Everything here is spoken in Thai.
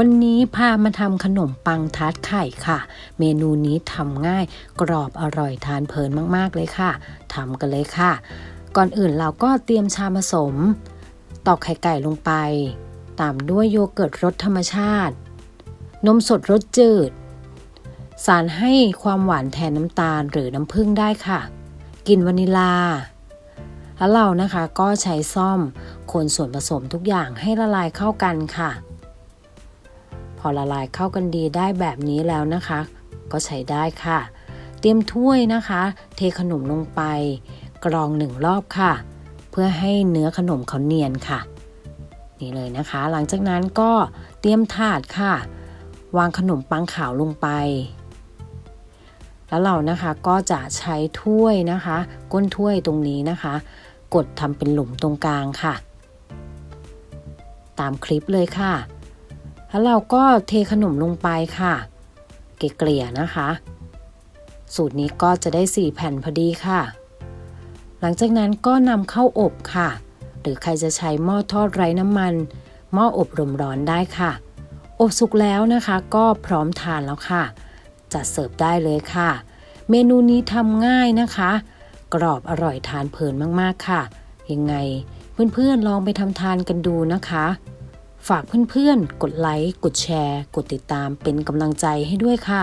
วันนี้พามาทำขนมปังทาร์ตไข่ค่ะ เมนูนี้ทำง่ายกรอบอร่อยทานเพลินมากๆเลยค่ะทำกันเลยค่ะ ก่อนอื่นเราก็เตรียมชามผสม ตอกไข่ไก่ลงไป ตามด้วยโยเกิร์ตรสธรรมชาติ นมสดรสจืด สารให้ความหวานแทนน้ำตาลหรือน้ำผึ้งได้ค่ะกลิ่นวานิลา แล้วเรานะคะก็ใช้ซ่อมคนส่วนผสมทุกอย่างให้ละลายเข้ากันค่ะ อละลายเข้ากันดีได้แบบนี้แล้วนะคะ ก็ใช้ได้ค่ะ เตรียมถ้วยนะคะ เทขนมลงไป กรองหนึ่งรอบค่ะ เพื่อให้เนื้อขนมเขาเนียนค่ะ นี่เลยนะคะ หลังจากนั้นก็เตรียมถาดค่ะ วางขนมปังขาวลงไป แล้วเรานะคะก็จะใช้ถ้วยนะคะ ก้นถ้วยตรงนี้นะคะ กดทำเป็นหลุมตรงกลางค่ะ ตามคลิปเลยค่ะ แล้วเราก็เทขนมลงไปค่ะ เกลี่ยนะคะ สูตรนี้ก็จะได้ 4 แผ่นพอดีค่ะ หลังจากนั้นก็นำเข้าอบค่ะ หรือใครจะใช้หม้อทอดไร้น้ำมัน หม้ออบลมร้อนได้ค่ะ อบสุกแล้วนะคะ ก็พร้อมทานแล้วค่ะ จัดเสิร์ฟได้เลยค่ะ เมนูนี้ทำง่ายนะคะ กรอบอร่อยทานเพลินมากๆค่ะ ยังไงเพื่อนๆลองไปทำทานกันดูนะคะ ฝากเพื่อนๆ กดไลค์ กดแชร์ กดติดตามเป็นกำลังใจให้ด้วยค่ะ